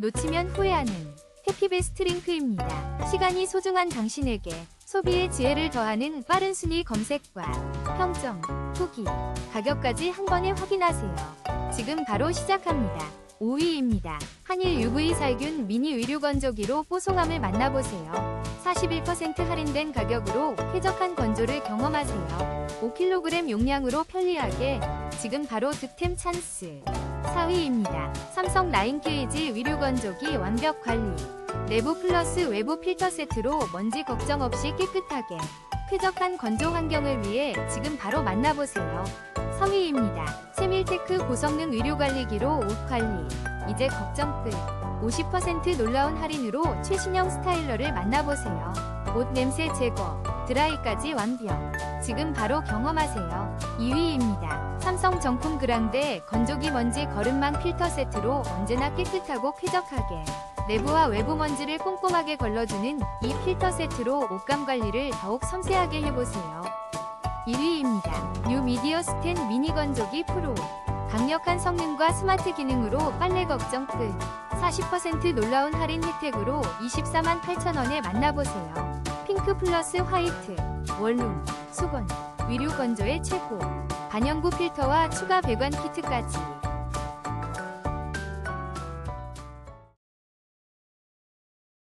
놓치면 후회하는 해피베스트 링크입니다. 시간이 소중한 당신에게 소비의 지혜를 더하는 빠른 순위 검색과 평점, 후기, 가격까지 한 번에 확인하세요. 지금 바로 시작합니다. 5위입니다. 한일 UV 살균 미니 의류 건조기로 뽀송함을 만나보세요. 41% 할인된 가격으로 쾌적한 건조를 경험하세요. 5kg 용량으로 편리하게 지금 바로 득템 찬스. 4위입니다. 삼성 라인 케이지 위류 건조기 완벽 관리. 내부 플러스 외부 필터 세트로 먼지 걱정 없이 깨끗하게 쾌적한 건조 환경을 위해 지금 바로 만나보세요. 3위입니다. 세밀테크 고성능 의류 관리기로 옷 관리. 이제 걱정 끝. 50% 놀라운 할인으로 최신형 스타일러를 만나보세요. 옷 냄새 제거, 드라이까지 완벽. 지금 바로 경험하세요. 2위입니다. 삼성 정품 그랑데 건조기 먼지 거름망 필터 세트로 언제나 깨끗하고 쾌적하게 내부와 외부 먼지를 꼼꼼하게 걸러주는 이 필터 세트로 옷감 관리를 더욱 섬세하게 해보세요. 1위입니다. 뉴 미디어 스텐 미니 건조기 프로. 강력한 성능과 스마트 기능으로 빨래 걱정 끝. 40% 놀라운 할인 혜택으로 24만 8천원에 만나보세요. 핑크 플러스 화이트, 원룸, 수건, 위류 건조의 최고. 반영구 필터와 추가 배관 키트까지.